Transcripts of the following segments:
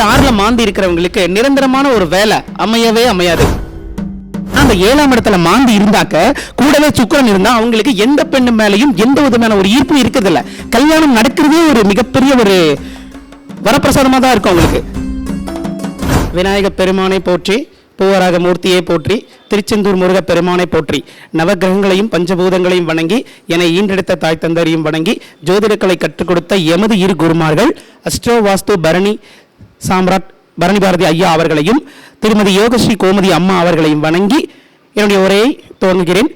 இந்த ஆறுல மாந்தி இருக்கிறவங்களுக்கு நிரந்தரமான ஒரு வேலை அமையவே அமையாது. அந்த ஏழாம் இடத்துல மாந்தி இருந்தாக்க கூடவே சுக்கரன் இருந்தா அவங்களுக்கு எந்த பெண்ணு மேலையும் எந்த விதமான ஒரு ஈர்ப்பும் இருக்கிறது இல்ல கல்யாணம் நடக்கிறதே ஒரு மிகப்பெரிய ஒரு வரப்பிரசாதமா தான் இருக்கும் அவங்களுக்கு. விநாயக பெருமானை போற்றி பூவராக மூர்த்தியை போற்றி திருச்செந்தூர் முருக பெருமானை போற்றி நவகிரகங்களையும் பஞ்சபூதங்களையும் வணங்கி என ஈன்றெடுத்த தாய் தந்தரையும் வணங்கி ஜோதிடக்கலை கற்றுக் கொடுத்த எமது இரு குருமார்கள் அஸ்ட்ரோ வாஸ்து பரணி சாம்ராட் பரணி பாரதி ஐயா அவர்களையும் திருமதி யோகஸ்ரீ கோமதி அம்மா அவர்களையும் வணங்கி என்னுடைய உரையை துவங்குகிறேன்.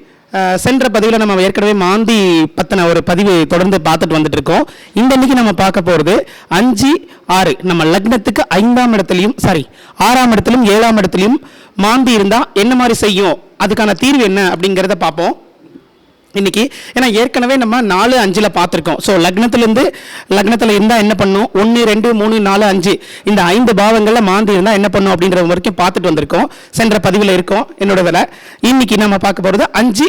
சென்ற பதிவில் நம்ம ஏற்கனவே மாந்தி பத்தின ஒரு பதிவு தொடர்ந்து பார்த்துட்டு வந்துட்டு இருக்கோம் இந்த நம்ம பார்க்க போகிறது அஞ்சு ஆறு. நம்ம லக்னத்துக்கு ஐந்தாம் இடத்துலையும் சாரி ஆறாம் இடத்துலையும் ஏழாம் இடத்துலையும் மாந்தி இருந்தால் என்ன மாதிரி செய்யும்? அதுக்கான தீர்வு என்ன அப்படிங்கிறத பார்ப்போம். இன்னைக்கு ஏன்னா ஏற்கனவே நம்ம நாலு அஞ்சில் பார்த்துருக்கோம். ஸோ லக்னத்துலேருந்து லக்னத்தில் இருந்தால் என்ன பண்ணும்? ஒன்று ரெண்டு மூணு நாலு அஞ்சு. இந்த ஐந்து பாவங்களில் மாந்தி இருந்தால் என்ன பண்ணும் அப்படின்ற வரைக்கும் பார்த்துட்டு வந்திருக்கோம். சென்ற பதிவில் இருக்கோம் என்னோட வேலை. இன்னைக்கு நம்ம பார்க்க போகிறது அஞ்சு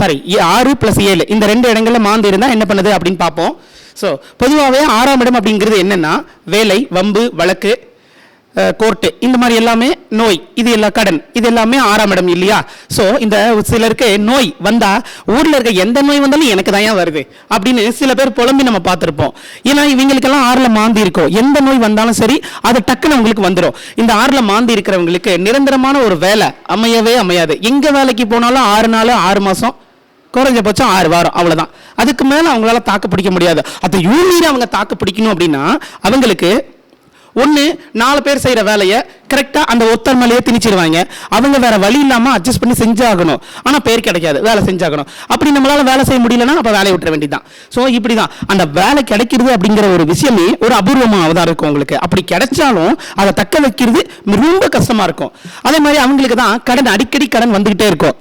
சாரி ஆறு ப்ளஸ் ஏழு. இந்த ரெண்டு இடங்களில் மாந்தி இருந்தால் என்ன பண்ணுது அப்படின்னு பார்ப்போம். ஸோ பொதுவாகவே ஆறாம் இடம் அப்படிங்கிறது என்னென்னா வேலை வம்பு வழக்கு கோர்ட்டு இந்த மாதிரி எல்லாமே நோய். இது எல்லாம் கடன். இது எல்லாமே ஆறாம் இடம் இல்லையா? ஸோ இந்த சிலருக்கு நோய் வந்தால் ஊரில் இருக்க எந்த நோய் வந்தாலும் எனக்கு தான் வருது? அப்படின்னு சில பேர் புலம்பி நம்ம பார்த்துருப்போம். ஏன்னா இவங்களுக்கெல்லாம் ஆறில் மாந்தி இருக்கும். எந்த நோய் வந்தாலும் சரி அது டக்குன்னு அவங்களுக்கு வந்துடும் இந்த ஆறில் மாந்தி இருக்கிறவங்களுக்கு நிரந்தரமான ஒரு வேலை அமையவே அமையாது. எங்கே வேலைக்கு போனாலும் ஆறு நாள் ஆறு மாதம் குறைஞ்சபட்சம் ஆறு வாரம் அவ்வளோதான் அதுக்கு மேலே அவங்களால தாக்கு பிடிக்க முடியாது. அதை யூனியன் அவங்க தாக்கு பிடிக்கணும் அப்படின்னா அவங்களுக்கு ஒன்று நாலு பேர் செய்கிற வேலையை கரெக்டாக அந்த ஒத்தர் மேலேயே திணிச்சிருவாங்க. அவங்க வேற வழி இல்லாமல் அட்ஜஸ்ட் பண்ணி செஞ்சாகணும். ஆனால் பேர் கிடைக்காது வேலை செஞ்சாகணும். அப்படி நம்மளால் வேலை செய்ய முடியலன்னா அப்போ வேலையை விட்டுற வேண்டியதான் ஸோ இப்படி தான் அந்த வேலை கிடைக்கிறது அப்படிங்கிற ஒரு விஷயமே ஒரு அபூர்வமாக தான் இருக்கும் உங்களுக்கு. அப்படி கிடைச்சாலும் அதை தக்க வைக்கிறது ரொம்ப கஷ்டமாக இருக்கும். அதே மாதிரி அவங்களுக்கு தான் கடன் அடிக்கடி கடன் வந்துக்கிட்டே இருக்கும்.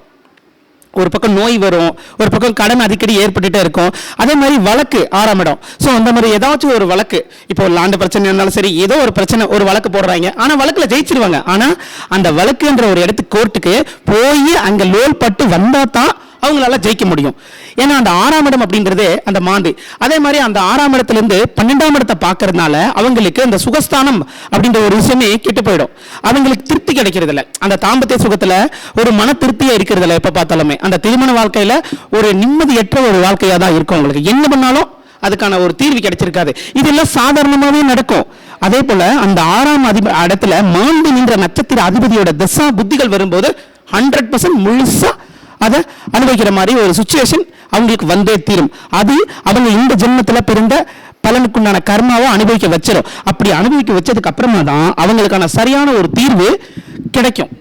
ஒரு பக்கம் நோய் வரும் ஒரு பக்கம் கடன் அடிக்கடி ஏற்பட்டுட்டே இருக்கும். அதே மாதிரி வழக்கு ஆறாம் இடம். ஸோ அந்த மாதிரி ஏதாச்சும் ஒரு வழக்கு. இப்போ லாண்டு பிரச்சனை இருந்தாலும் சரி ஏதோ ஒரு பிரச்சனை ஒரு வழக்கு போடுறாங்க. ஆனால் வழக்கில் ஜெயிச்சிருவாங்க. ஆனால் அந்த வழக்குன்ற ஒரு இடத்துக்கு கோர்ட்டுக்கு போய் அங்கே லோல் பட்டு வந்தால் தான் அவங்களால ஜெயிக்க முடியும். ஏன்னா அந்த ஆறாம் இடம் அப்படின்றது அந்த மாண்டு. அதே மாதிரி அந்த ஆறாம் இடத்துலேருந்து பன்னெண்டாம் இடத்தை பார்க்கறதுனால அவங்களுக்கு அந்த சுகஸ்தானம் அப்படின்ற ஒரு விஷயமே கெட்டு போயிடும். அவங்களுக்கு திருப்தி கிடைக்கிறதில்ல. அந்த தாம்பத்திய சுகத்தில் ஒரு மன திருப்தியாக இருக்கிறது எப்போ பார்த்தாலுமே. அந்த திருமண வாழ்க்கையில் ஒரு நிம்மதியற்ற ஒரு வாழ்க்கையாக தான் இருக்கும் உங்களுக்கு என்ன பண்ணாலும் அதுக்கான ஒரு தீர்வு கிடைச்சிருக்காது. இதெல்லாம் சாதாரணமாகவே நடக்கும். அதே போல அந்த ஆறாம் அதிப இடத்துல மாண்டு நின்ற நட்சத்திர அதிபதியோட தசா புத்திகள் வரும்போது ஹண்ட்ரட் பர்சன்ட் முழுசாக அதை அனுபவிக்கிற மாதிரி ஒரு சுச்சுவேஷன் அவங்களுக்கு வந்தே தீரும். அது அவங்க இந்த ஜென்மத்தில் பிறந்த பலனுக்குண்டான கர்மாவை அனுபவிக்க வச்சிடும் அப்படி அனுபவிக்க வச்சதுக்கு அப்புறமா தான் அவங்களுக்கான சரியான ஒரு தீர்வு கிடைக்கும்.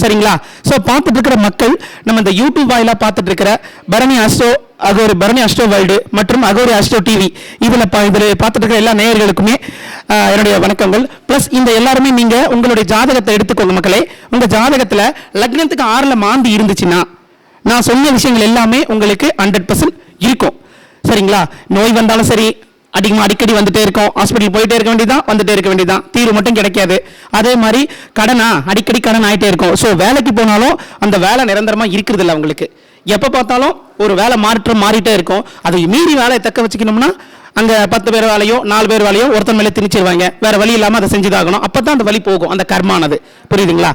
சரிங்களா? ஸோ பார்த்துட்டு இருக்கிற மக்கள் நம்ம இந்த யூடியூப் வாயிலாக பார்த்துட்டு இருக்கிற Bharani astro Aghori Bharani astro world மற்றும் அகோரி அஸ்டோ டிவி இதில் பா இதில் பார்த்துட்டு இருக்கிற எல்லா நேயர்களுக்குமே என்னுடைய வணக்கங்கள். ப்ளஸ் இந்த எல்லாருமே நீங்கள் உங்களுடைய ஜாதகத்தை எடுத்துக்கோங்க மக்களே. உங்கள் ஜாதகத்தில் லக்னத்துக்கு ஆறில் மாந்தி இருந்துச்சுன்னா நான் சொன்ன விஷயங்கள் எல்லாமே உங்களுக்கு ஹண்ட்ரட் பர்சன்ட் இருக்கும். சரிங்களா? நோய் வந்தாலும் சரி அதிகமாக அடிக்கடி வந்துட்டே இருக்கும். ஹாஸ்பிட்டல் போயிட்டே இருக்க வேண்டியதான் வந்துட்டே இருக்க வேண்டியதான் தீர்வு மட்டும் கிடைக்காது. அதே மாதிரி கடனா அடிக்கடி கடன் ஆகிட்டே இருக்கும். ஸோ வேலைக்கு போனாலும் அந்த வேலை நிரந்தரமாக இருக்கிறது இல்லை உங்களுக்கு எப்போ பார்த்தாலும் ஒரு வேலை மாற்றம் மாறிட்டே இருக்கும். அதை மீறி வேலையை தக்க வச்சுக்கணும்னா அங்கே பத்து பேர் வேலையோ நாலு பேர் வேலையோ ஒருத்தன் மேலே திணிச்சிருவாங்க. வேற வழி இல்லாமல் அதை செஞ்சுதாகணும். அப்பதான் அந்த வழி போகும். அந்த கர்மானது. புரியுதுங்களா?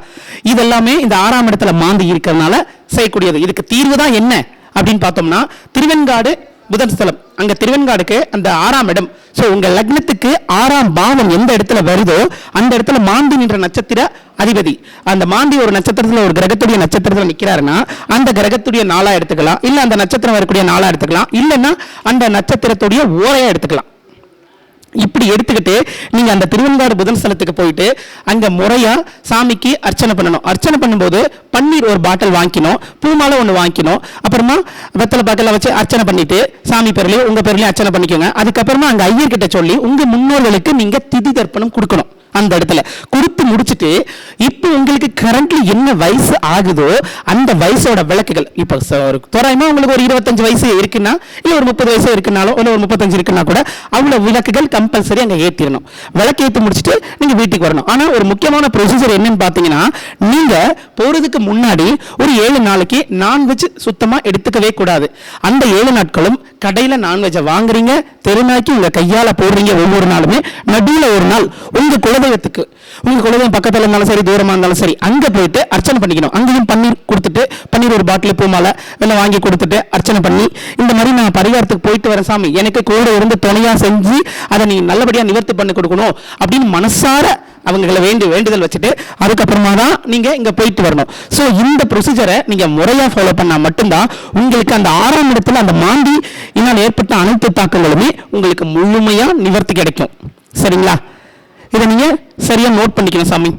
இதெல்லாமே இந்த ஆறாம் இடத்துல மாந்தி இருக்கிறதுனால செய்யக்கூடியது. இதுக்கு தீர்வு தான் என்ன அப்படின்னு பார்த்தோம்னா திருவெண்காடு புதன் ஸ்தலம். அங்க திருவெண்காடுக்கு அந்த ஆறாம் இடம். ஸோ உங்க லக்னத்துக்கு ஆறாம் பாவம் எந்த இடத்துல வருதோ அந்த இடத்துல மாந்தி நின்ற நட்சத்திர அதிபதி. அந்த மாந்தி ஒரு நட்சத்திரத்துல ஒரு கிரகத்துடைய நட்சத்திரத்துல நிக்கிறாருன்னா அந்த கிரகத்துடைய நாளா எடுத்துக்கலாம். இல்ல அந்த நட்சத்திரம் வரக்கூடிய நாளா எடுத்துக்கலாம். இல்லைன்னா அந்த நட்சத்திரத்துடைய ஓரையா எடுத்துக்கலாம். இப்படி எடுத்துக்கிட்டு நீங்கள் அந்த திருவெண்காடு புதன் ஸ்தலத்துக்கு போயிட்டு அங்கே முறையாக சாமிக்கு அர்ச்சனை பண்ணணும். அர்ச்சனை பண்ணும்போது பன்னீர் ஒரு பாட்டில் வாங்கிக்கணும் பூமாலை ஒன்று வாங்கிக்கணும். அப்புறமா வெத்தலை பாட்டில் வச்சு அர்ச்சனை பண்ணிவிட்டு சாமி பேர்லயும் உங்கள் பேர்லயும் அர்ச்சனை பண்ணிக்கோங்க. அதுக்கப்புறமா அங்கே ஐயர்கிட்ட சொல்லி உங்கள் முன்னோர்களுக்கு நீங்கள் திதி தர்ப்பணம் கொடுக்கணும். அந்த இடத்துல. கொடுத்து முடிச்சுட்டு இப்போ உங்களுக்கு கரண்ட்லி என்ன வயசு ஆகுதோ அந்த வயசோட விளக்குகள் இப்போ ச- ஒரு உங்களுக்கு ஒரு இருபத்தஞ்சு வயசு இருக்குன்னா இல்லை ஒரு முப்பது வயசு இருக்குனாலோ இல்லை ஒரு முப்பத்தஞ்சு இருக்குன்னா கூட அவ்வளோ விளக்குகள் கம்பல்சரி அங்கே ஏற்றிடணும் விளக்கு ஏற்றி முடிச்சிட்டு நீங்கள் வீட்டுக்கு வரணும். ஆனால் ஒரு முக்கியமான ப்ரொசீஜர் என்னன்னு பார்த்தீங்கன்னா நீங்கள் போகிறதுக்கு முன்னாடி ஒரு ஏழு நாளைக்கு நான்வெஜ் சுத்தமாக எடுத்துக்கவே கூடாது. அந்த ஏழு நாட்களும் கடையில் நான்வெஜ்ஜை வாங்குறீங்க தெருநாக்கி உங்கள் கையால் போடுறீங்க ஒவ்வொரு நாளுமே நடுவில் ஒரு நாள் உங்கள் குலதெய்வத்துக்கு உங்கள் குலதெய்வம் பக்கத்தில் இருந்தாலும் சரி தூரமாக இருந்தாலும் சரி அங்கே போயிட்டு அர்ச்சனை பண்ணிக்கணும். அங்கேயும் பன்னீர் கொடுத்துட்டு பன்னீர் ஒரு பாட்டில் பூமாலை எல்லாம் வாங்கி கொடுத்துட்டு அர்ச்சனை பண்ணி இந்த மாதிரி நான் பரிகாரத்துக்கு போயிட்டு வரேன் சாமி. எனக்கு கூட இருந்து துணையாக செஞ்சு அதை நீ நல்லபடியாக நிவர்த்தி பண்ணி கொடுக்கணும் அப்படின்னு மனசார அவங்களை வேண்டி வேண்டுதல் வச்சுட்டு அதுக்கப்புறமா தான் நீங்கள் இங்கே போயிட்டு வரணும். ஸோ இந்த ப்ரொசீஜரை நீங்கள் முறையாக ஃபாலோ பண்ணால் மட்டும்தான் உங்களுக்கு அந்த ஆறாம் இடத்துல அந்த மாந்தி இதனால் ஏற்பட்ட அனைத்து தாக்கங்களுமே உங்களுக்கு முழுமையாக நிவர்த்தி கிடைக்கும். சரிங்களா? இதை நீங்கள் சரியாக நோட் பண்ணிக்கணும் சாமி.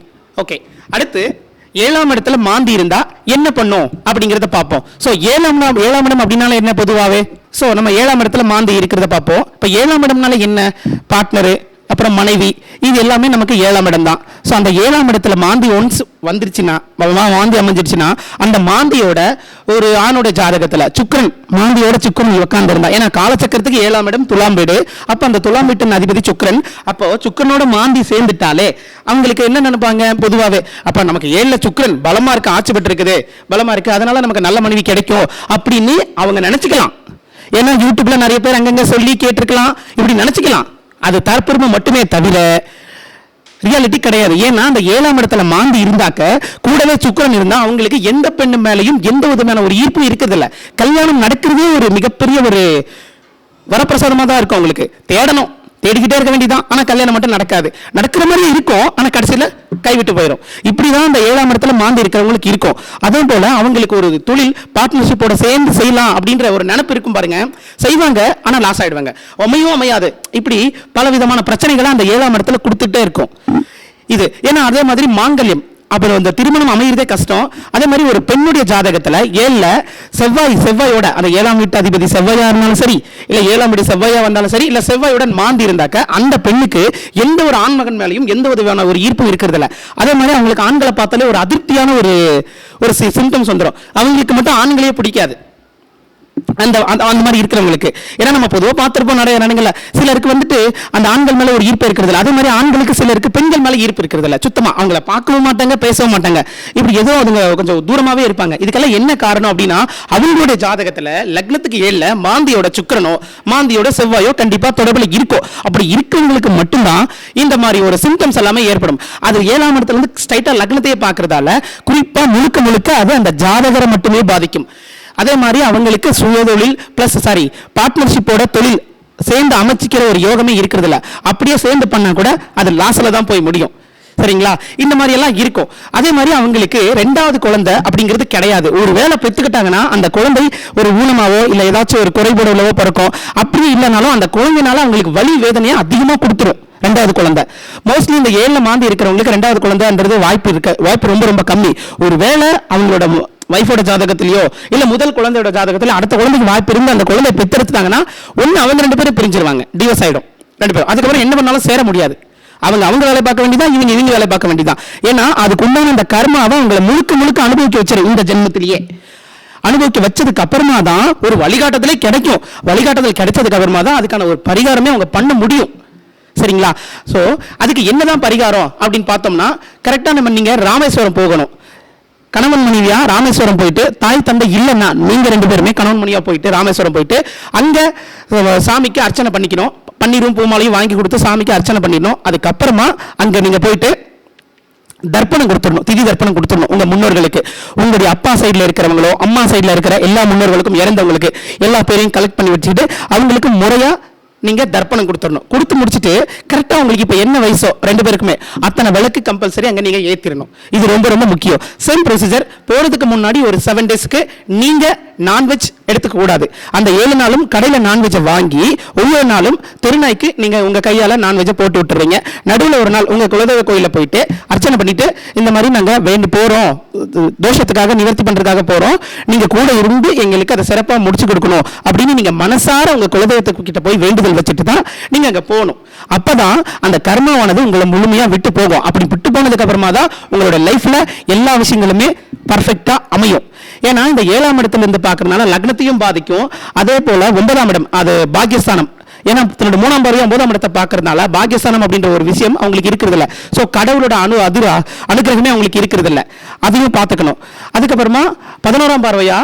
ஓகே அடுத்து ஏழாம் இடத்துல மாந்தி இருந்தா என்ன பண்ணும் அப்படிங்கறத பார்ப்போம். ஸோ ஏழாம் இடம் ஏழாம் இடம் அப்படின்னால என்ன பொதுவாகவே ஸோ நம்ம ஏழாம் இடத்துல மாந்தி இருக்கிறத பார்ப்போம். இப்போ ஏழாம் இடம்னால என்ன? பார்ட்னரு அப்புறம் மனைவி. இது எல்லாமே நமக்கு ஏழாம் இடம் தான் ஸோ அந்த ஏழாம் இடத்துல மாந்தி ஒன்ஸ் வந்துருச்சுன்னா மாந்தி அமைஞ்சிருச்சுன்னா அந்த மாந்தியோட ஒரு ஆணோட ஜாதகத்தில் சுக்ரன் மாந்தியோட சுக்கிரன் உட்கார்ந்து இருந்தா ஏன்னா காலச்சக்கரத்துக்கு ஏழாம் இடம் துலாம் வீடு. அப்போ அந்த துலாம் வீட்டின் அதிபதி சுக்ரன் அப்போ சுக்கிரனோட மாந்தி சேர்ந்துட்டாலே அவங்களுக்கு என்ன நினைப்பாங்க? பொதுவாகவே அப்போ நமக்கு ஏழில் சுக்ரன் பலமாக இருக்கு ஆட்சி பெற்று இருக்குது அதனால நமக்கு நல்ல மனைவி கிடைக்கும் அப்படின்னு அவங்க நினச்சிக்கலாம். ஏன்னா யூடியூப்ல நிறைய பேர் அங்கங்க சொல்லி கேட்டிருக்கலாம். இப்படி நினைச்சிக்கலாம். அது தற்பெருமை மட்டுமே தவிர ரியாலிட்டி கிடையாது. ஏன்னா அந்த ஏழாம் இடத்துல மாந்தி இருந்தாக்க கூடவே சுக்கரன் இருந்தால் அவங்களுக்கு எந்த பெண்ணு மேலேயும் எந்த விதமான ஒரு ஈர்ப்பும் இருக்கிறதில்ல. கல்யாணம் நடக்கிறதே ஒரு மிகப்பெரிய ஒரு வரப்பிரசாதமாக தான் இருக்கும் அவங்களுக்கு. தேடணும். தேடிக்கிட்டே இருக்க வேண்டியதான் ஆனால் கல்யாணம் மட்டும் நடக்காது. நடக்கிற மாதிரி இருக்கும். ஆனால் கடைசியில் கைவிட்டு போயிடும் இப்படி தான் அந்த ஏழாம் இடத்துல மாந்தி இருக்கிறவங்களுக்கு இருக்கும். அதே போல அவங்களுக்கு ஒரு தொழில் பார்ட்னர்ஷிப்போட சேர்ந்து செய்யலாம் அப்படின்ற ஒரு நினைப்பு இருக்கும் பாருங்க. செய்வாங்க ஆனா லாஸ் ஆயிடுவாங்க. அமையும் அமையாது. இப்படி பல விதமான பிரச்சனைகளை அந்த ஏழாம் இடத்துல கொடுத்துட்டே இருக்கும். இது ஏன்னா அதே மாதிரி மாங்கல்யம். அப்புறம் இந்த திருமணம் அமையிறதே கஷ்டம். அதே மாதிரி ஒரு பெண்ணுடைய ஜாதகத்தில் ஏழில் செவ்வாய் செவ்வாயோட அந்த ஏழாம் வீட்டு அதிபதி செவ்வாயாக இருந்தாலும் சரி இல்லை ஏழாம் வீடு செவ்வாயாக வந்தாலும் சரி இல்லை செவ்வாயுடன் மாந்தி இருந்தாக்க அந்த பெண்ணுக்கு எந்த ஒரு ஆண்மகன் மேலேயும் எந்த விதமான ஒரு ஈர்ப்பும் இருக்கிறதில்ல. அதே மாதிரி அவங்களுக்கு ஆண்களை பார்த்தாலே ஒரு அதிருப்தியான ஒரு ஒரு சிம்டம்ஸ் வந்துடும் அவங்களுக்கு மட்டும் ஆண்களே பிடிக்காது. அந்த அந்த அந்த மாதிரி இருக்கிறவங்களுக்கு. ஏன்னா நம்ம பொதுவாக பார்த்துருப்போம் நிறைய நினைங்கள சிலருக்கு வந்துட்டு அந்த ஆண்கள் மேலே ஒரு ஈர்ப்பு இருக்கிறது அதே மாதிரி ஆண்களுக்கு சிலருக்கு பெண்கள் மேலே ஈர்ப்பு இருக்கிறது சுத்தமாக அவங்கள பார்க்கவும் மாட்டாங்க பேசவும் மாட்டாங்க. இப்படி ஏதோ அவங்க கொஞ்சம் தூரமாகவே இருப்பாங்க. இதுக்கெல்லாம் என்ன காரணம் அப்படின்னா அவங்களுடைய ஜாதகத்தில் லக்னத்துக்கு ஏழில் மாந்தியோட சுக்கிரனோ மாந்தியோட செவ்வாயோ கண்டிப்பாக தொடர்பில் இருக்கும் அப்படி இருக்கிறவங்களுக்கு மட்டும்தான் இந்த மாதிரி ஒரு சிம்டம்ஸ் எல்லாமே ஏற்படும். அது ஏழாம் இடத்துல இருந்து ஸ்ட்ரைட்டாக லக்னத்தையே பார்க்கறதால குறிப்பாக முழுக்க முழுக்க அது அந்த ஜாதகரை மட்டுமே பாதிக்கும். அதே மாதிரி அவங்களுக்கு சுயதொழில் ப்ளஸ் சாரி பார்ட்னர்ஷிப்போட தொழில் சேர்ந்து அமைச்சிக்கிற ஒரு யோகமே இருக்கிறது அப்படியே சேர்ந்து பண்ணால் கூட அது லாஸில் தான் போய் முடியும். சரிங்களா? இந்த மாதிரி எல்லாம் இருக்கும். அதே மாதிரி அவங்களுக்கு ரெண்டாவது குழந்தை அப்படிங்கிறது கிடையாது. ஒரு வேலை பெற்றுக்கிட்டாங்கன்னா அந்த குழந்தை ஒரு ஊனமாவோ இல்லை ஏதாச்சும் ஒரு குறைபாடு உள்ளவோ பிறக்கும். அப்படி இல்லைனாலும் அந்த குழந்தைனால அவங்களுக்கு வலி வேதனையை அதிகமாக கொடுத்துரும். ரெண்டாவது குழந்தை. மோஸ்ட்லி இந்த ஏழில் மாந்தி இருக்கிறவங்களுக்கு ரெண்டாவது குழந்தைன்றது வாய்ப்பு இருக்க வாய்ப்பு ரொம்ப ரொம்ப கம்மி. ஒரு வேளை அவங்களோட வைஃபோட ஜாதகத்திலையோ இல்ல முதல் குழந்தையோட ஜாதகத்துல அடுத்த குழந்தைக்கு வாய்ப்பு இருந்து அந்த குழந்தை பெத்தெடுத்துட்டாங்கன்னா ஒன்று அவங்க ரெண்டு பேரும் பிரிஞ்சிருவாங்க. டிவோர்ஸ் ஆயிடும். ரெண்டு பேரும். அதுக்கப்புறம் என்ன பண்ணாலும் சேர முடியாது. அவங்க அவங்க வேலை பார்க்க வேண்டியதான் இவங்க இவங்க வேலை பார்க்க வேண்டியதான் ஏன்னா அதுக்குண்டான அந்த கர்மாவை அவங்களை முழுக்க முழுக்க அனுபவிக்க வச்சிரும் இந்த ஜென்மத்திலேயே. அனுபவிக்க வச்சதுக்கு அப்புறமா தான் ஒரு வழிகாட்டுதலே கிடைக்கும். வழிகாட்டுதல் கிடைச்சதுக்கு அப்புறமா தான் அதுக்கான ஒரு பரிகாரமே அவங்க பண்ண முடியும். சரிங்களா? ஸோ அதுக்கு என்னதான் பரிகாரம் அப்படின்னு பார்த்தோம்னா கரெக்டாக நம்ம நீங்கள் ராமேஸ்வரம் போகணும். கணவன் மனைவியா ராமேஸ்வரம் போயிட்டு தாய் தந்தை இல்லைன்னா நீங்க ரெண்டு பேருமே கணவன் மனைவியா போயிட்டு ராமேஸ்வரம் போயிட்டு அங்க சாமிக்கு அர்ச்சனை பண்ணிக்கணும். பன்னீரும் பூமாலையும் வாங்கி கொடுத்து சாமிக்கு அர்ச்சனை பண்ணிடணும். அதுக்கப்புறமா அங்க நீங்க போயிட்டு தர்ப்பணம் கொடுத்துடணும். திதி தர்ப்பணம் கொடுத்துடணும் உங்க முன்னோர்களுக்கு. உங்களுடைய அப்பா சைடில் இருக்கிறவங்களோ அம்மா சைடில் இருக்கிற எல்லா முன்னோர்களுக்கும் இறந்தவங்களுக்கு எல்லா பேரையும் கலெக்ட் பண்ணி வச்சுக்கிட்டு அவங்களுக்கு முறையாக நீங்கள் தர்ப்பணம் கொடுத்துடணும். கொடுத்து முடிச்சிட்டு கரெக்டாக உங்களுக்கு இப்போ என்ன வயசோ ரெண்டு பேருக்குமே அத்தனை விளக்கு கம்பல்சரி அங்கே நீங்கள் ஏற்றிடணும் இது ரொம்ப ரொம்ப முக்கியம். சேம் ப்ரொசீஜர் போகிறதுக்கு முன்னாடி ஒரு செவன் டேஸ்க்கு நீங்கள் நான்வெஜ் எடுத்துக்கக்கூடாது அந்த ஏழு நாளும் கடையில் நான்வெஜ்ஜை வாங்கி ஒவ்வொரு நாளும் திருநாய்க்கு நீங்கள் உங்கள் கையால் நான்வெஜ்ஜை போட்டு விட்டுறீங்க. நடுவில் ஒரு நாள் உங்கள் குலதெய்வ கோயிலில் போயிட்டு அர்ச்சனை பண்ணிவிட்டு இந்த மாதிரி நாங்கள் வேண்டி போகிறோம் தோஷத்துக்காக நிவர்த்தி பண்ணுறதுக்காக போகிறோம் நீங்கள் கூட இருந்து எங்களுக்கு அதை சிறப்பாக முடிச்சு கொடுக்கணும் அப்படின்னு நீங்கள் மனசார உங்கள் குலதெய்வத்துக்கு கிட்ட போய் வேண்டுதல் வச்சுட்டு தான் நீங்க அங்க போகணும். அப்பதான் அந்த கர்மாவானது உங்களை முழுமையா விட்டு போகும். அப்படி விட்டு போனதுக்கு அப்புறமா தான் உங்களோட லைஃப்பில் எல்லா விஷயங்களுமே பர்ஃபெக்டாக அமையும். ஏன்னா இந்த ஏழாம் இடத்துல இருந்து பார்க்கறதுனால லக்னத்தையும் பாதிக்கும். அதே போல ஒன்பதாம் இடம் அது பாக்கியஸ்தானம். ஏன்னா தன்னோட மூணாம் பார்வையா ஒன்பதாம் இடத்தை பார்க்கறதுனால பாகியஸ்தானம் அப்படின்ற ஒரு விஷயம் அவங்களுக்கு இருக்கிறது இல்ல சோ கடவுளோட அணு அதிர அனுகிரகமே அவங்களுக்கு இருக்கிறது இல்ல அதையும் பார்த்துக்கணும். அதுக்கப்புறமா பதினோராம் பார்வையா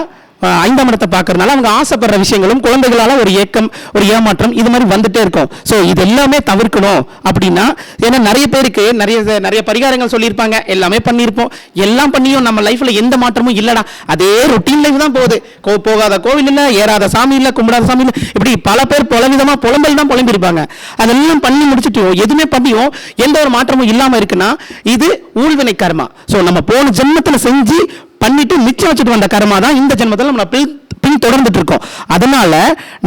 ஐந்தாம் இடத்தை பார்க்கறதுனால அவங்க ஆசைப்படுற விஷயங்களும் குழந்தைகளால ஒரு ஏக்கம் ஒரு ஏமாற்றம் இது மாதிரி வந்துட்டே இருக்கும். ஸோ இது எல்லாமே தவிர்க்கணும் அப்படின்னா ஏன்னா நிறைய பேருக்கு நிறைய நிறைய பரிகாரங்கள் சொல்லியிருப்பாங்க. எல்லாமே பண்ணியிருப்போம். எல்லாம் பண்ணியும் நம்ம லைஃப்பில் எந்த மாற்றமும் இல்லைடா. அதே ரொட்டீன் லைஃப் தான் போகுது. கோ போகாத கோவில் இல்லை ஏறாத சாமி இல்லை கும்பிடாத சாமி இல்லை. இப்படி பல பேர் பலவிதமாக புலம்பல் தான் புலம்பிருப்பாங்க அதெல்லாம் பண்ணி முடிச்சுட்டோம் எதுவுமே பண்ணியும் எந்த ஒரு மாற்றமும் இல்லாமல் இருக்குன்னா இது ஊழ்வினை கர்மா. ஸோ நம்ம போன ஜென்மத்தில் செஞ்சு பண்ணிட்டு மிச்சம் வச்சுட்டு வந்த கர்மா தான் இந்த ஜென்மத்தில் நம்ம பின் பின் தொடர்ந்துட்டு இருக்கோம் அதனால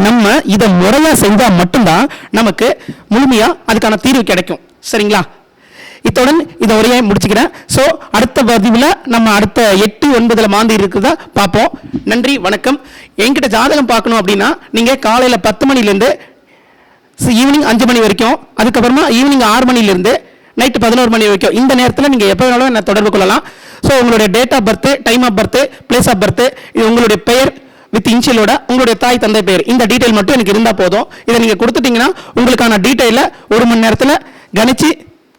நம்ம இதை முறையா செஞ்சா மட்டும்தான் நமக்கு முழுமையா அதுக்கான தீர்வு கிடைக்கும். சரிங்களா? இத்துடன் இதை உரையை முடிச்சுக்கிறேன். ஸோ அடுத்த பதிவில் நம்ம அடுத்த எட்டு ஒன்பதில் மாந்தி இருக்குதா பார்ப்போம். நன்றி வணக்கம். என்கிட்ட ஜாதகம் பார்க்கணும் அப்படின்னா நீங்கள் காலையில் பத்து மணிலேருந்து ஈவினிங் அஞ்சு மணி வரைக்கும் அதுக்கப்புறமா ஈவினிங் ஆறு மணிலேருந்து நைட்டு பதினோரு மணி வரைக்கும். இந்த நேரத்தில் நீங்கள் எப்போ வேணாலும் என்ன தொடர்பு கொள்ளலாம். ஸோ உங்களுடைய date of birth time of birth place of birth உங்களுடைய பெயர் வித் இன்ஷியலோட உங்களுடைய தாய் தந்தை பெயர். இந்த டீட்டெயில் மட்டும் எனக்கு இருந்தால் போதும். இதை நீங்கள் கொடுத்துட்டீங்கன்னா உங்களுக்கான டீட்டெயிலை ஒரு மணி நேரத்தில் கணிச்சு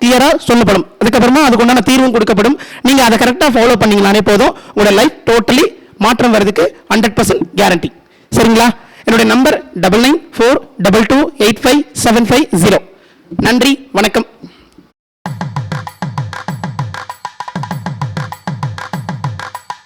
கிளியராக சொல்லப்படும். அதுக்கப்புறமா அதுக்குண்டான தீர்வும் கொடுக்கப்படும். நீங்கள் அதை கரெக்டாக ஃபாலோ பண்ணிங்களானே போதும். உங்களோட லைஃப் டோட்டலி மாற்றம் வர்றதுக்கு ஹண்ட்ரட் பர்சன்ட் கேரண்டி சரிங்களா? என்னுடைய number double nine four double two eight five seven five zero நன்றி வணக்கம்.